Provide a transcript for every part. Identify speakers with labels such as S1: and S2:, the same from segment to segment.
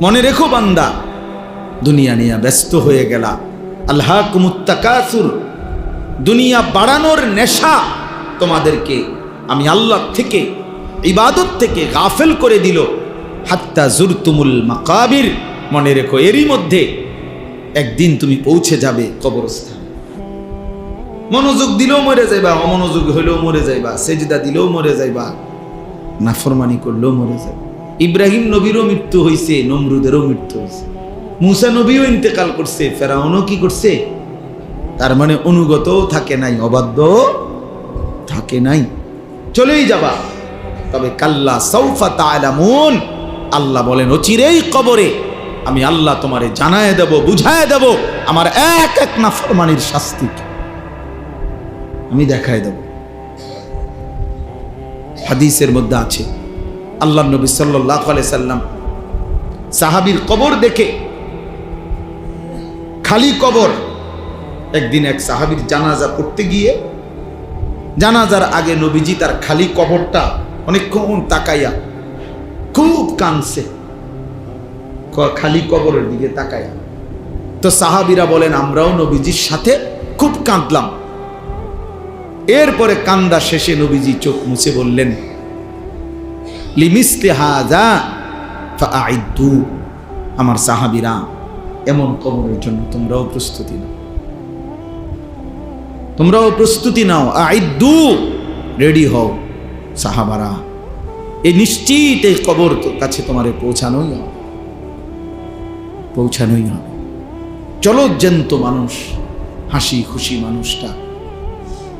S1: মনে রেখো বান্দা, দুনিয়া নিয়ে ব্যস্ত হয়ে গেলা। আল্লাহ দুনিয়া বাড়ানোর নেশা তোমাদেরকে আমি আল্লাহ থেকে, ইবাদত থেকে গাফেল করে দিল। হাত্তা জুরতুমুল মাকাবির, মনে রেখো এরই মধ্যে একদিন তুমি পৌঁছে যাবে কবরস্থান। মনোযোগ দিলেও মরে যাইবা, অমনোযোগ হইলেও মরে যাইবা, সেজদা দিলেও মরে যাইবা, নাফরমানি করলেও মরে যাবে ইব্রাহিম নবীরও মৃত্যু হয়েছে নমরুদেরও মৃত্যু হয়েছে মুসা নবীও ইন্তেকাল করছে, ফেরাউনও কি করছে? তার মানে অনুগত থাকে নাই, অবাধ্য থাকে নাই। চলেই যাবা। তবে কাল্লা সৌফা তালামুন আল্লাহ বলেন, অচিরেই কবরে আমি আল্লাহ তোমারে জানায় দেব, বুঝায় দেব, আমার এক এক নাফরমানির শাস্তি আমি দেখায় দেব। হাদিসের মধ্যে আছে আল্লাহ নবী সাল্লাহ সাল্লাম সাহাবির কবর দেখে, খালি কবর, একদিন এক সাহাবির জানাজা পড়তে গিয়ে জানাজার আগে নবীজি তার খালি কবরটা অনেকক্ষণ তাকাইয়া খুব কানছে খালি কবরের দিকে তাকাইয়া। তো সাহাবিরা বলেন, আমরাও নবীজির সাথে খুব কাঁদলাম। এরপরে কান্দা শেষে নবীজি চোখ মুছে বললেন লিমিসলে হাজা আমার সাহাবিরা, এমন কবরের জন্য তোমরাও প্রস্তুতি নাও। তোমরাও প্রস্তুতি নাও, আইদ্দু। রেডি হও, সাহাবারা। এই নিশ্চিত এই কবর কাছে তোমারে পৌঁছানোই হবে। পৌঁছানোই হবে। চলো জ্যান্ত মানুষ, হাসি খুশি মানুষটা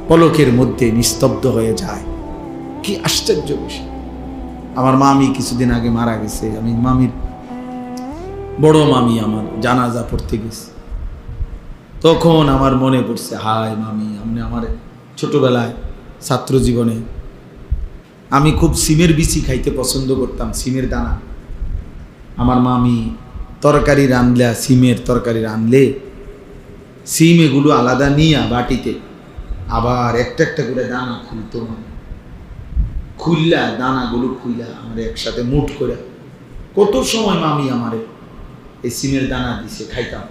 S1: পলকের মধ্যে নিস্তব্ধ হয়ে যায়। কি আশ্চর্য বিষয়। আমার মামি কিছুদিন আগে মারা গেছে। আমি মামির বড় মামি আমার, জানাজা পড়তে গেছে। তখন আমার মনে পড়ছে, হায় মামি, আপনি আমার ছোটবেলায় ছাত্র জীবনে। আমি খুব সিমের বিচি খাইতে পছন্দ করতাম, সিমের দানা। আমার মামি তরকারি রানলে সিমের তরকারি রানলে সিম এগুলো আলাদা নিয়ে বাটিতে আবার একটা একটা করে দানা খুলতো মামি। খুললা দানাগুলো খুইলা আমার একসাথে মুঠ করে কত সময় মামি আমারে এই সিমের দানা দিছে, খাইতাম।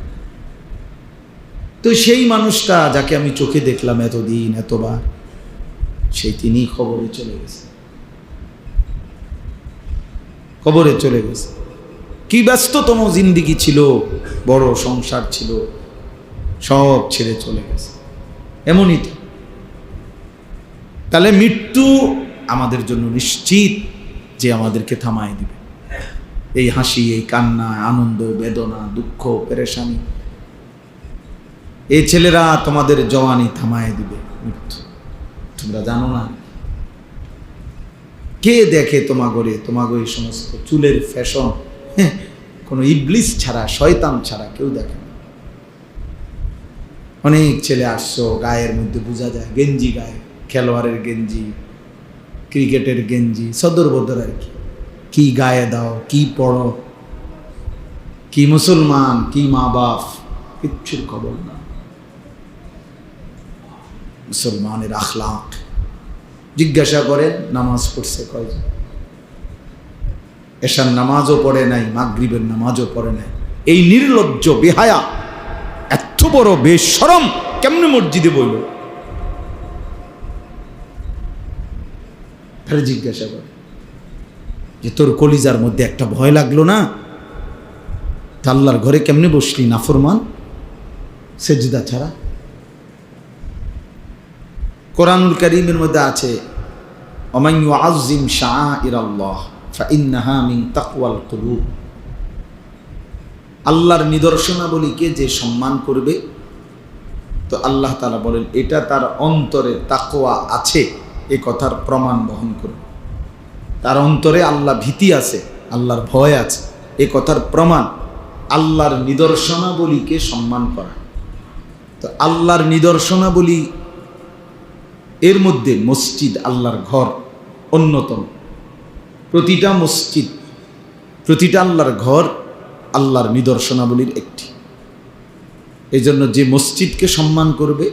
S1: তো সেই মানুষটা যাকে আমি চোখে দেখলাম এতদিন, এতবার, সেই তিনি খবরে চলে গেছে। খবরে চলে গেছে। কি ব্যস্ততম জিন্দিগি ছিল, বড় সংসার ছিল, সব ছেড়ে চলে গেছে। এমনই তো। তাহলে মৃত্যু আমাদের জন্য নিশ্চিত যে আমাদেরকে থামায় দিবে। এই হাসি এই কান্না আনন্দ বেদনা দুঃখ পেরেশানি এই ছেলেরা তোমাদের জওয়ানি থামায় দিবে মৃত্যু। তোমরা জানো না কে দেখে তোমাগরে তোমাগো এই সমস্ত চুলের ফ্যাশন? হ্যাঁ, কোনো ইবলিস ছাড়া শয়তান ছাড়া কেউ দেখে না। অনেক ছেলে আসছো গায়ের মধ্যে বোঝা যায় গেঞ্জি গায়ে খেলোয়াড়ের গেঞ্জি ক্রিকেটের গেঞ্জি, সদর বদর আর কি। কি গায়ে দাও, কি পড়ো, কি মুসলমান, কি মা বাপ, কিচ্ছুর খবর না। মুসলমানের আখলাক জিজ্ঞাসা করেন, নামাজ পড়ছে কয়জন? এশার নামাজও পড়ে নাই, মাগরিবের নামাজও পড়ে নাই। এই নির্লজ্জ, বেহায়া, এত বড় বেশরম, কেমনে মসজিদে বইল? ফের জিজ্ঞাসা করে যে, তোর কলিজার মধ্যে একটা ভয় লাগল না? আল্লাহর ঘরে কেমনে বসলি, নাফরমান? সেজদা ছাড়া? কোরআনুল করিমের মধ্যে আছে অমাইয়ু আজিম শাহ ইরাল্লাহ আল্লাহর নিদর্শনাবলীকে যে সম্মান করবে? তো আল্লাহ তালা বলেন, এটা তার অন্তরে তাকওয়া আছে। এ কথার প্রমাণ বহন করবে তার অন্তরে আল্লাহ ভীতি আছে, আল্লাহর ভয় আছে। এ কথার প্রমাণ আল্লাহর নিদর্শনাবলীকে সম্মান করা। তো আল্লাহর নিদর্শনাবলী এর মধ্যে মসজিদ আল্লাহর ঘর অন্যতম। প্রতিটা মসজিদ, প্রতিটা আল্লাহর ঘর আল্লাহর নিদর্শনাবলীর একটি। এই জন্য যে মসজিদকে সম্মান করবে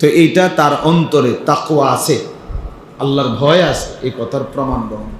S1: তো এইটা তার অন্তরে তাকুয়া আছে। আল্লাহর ভয় আছে এই কথার প্রমাণ বহন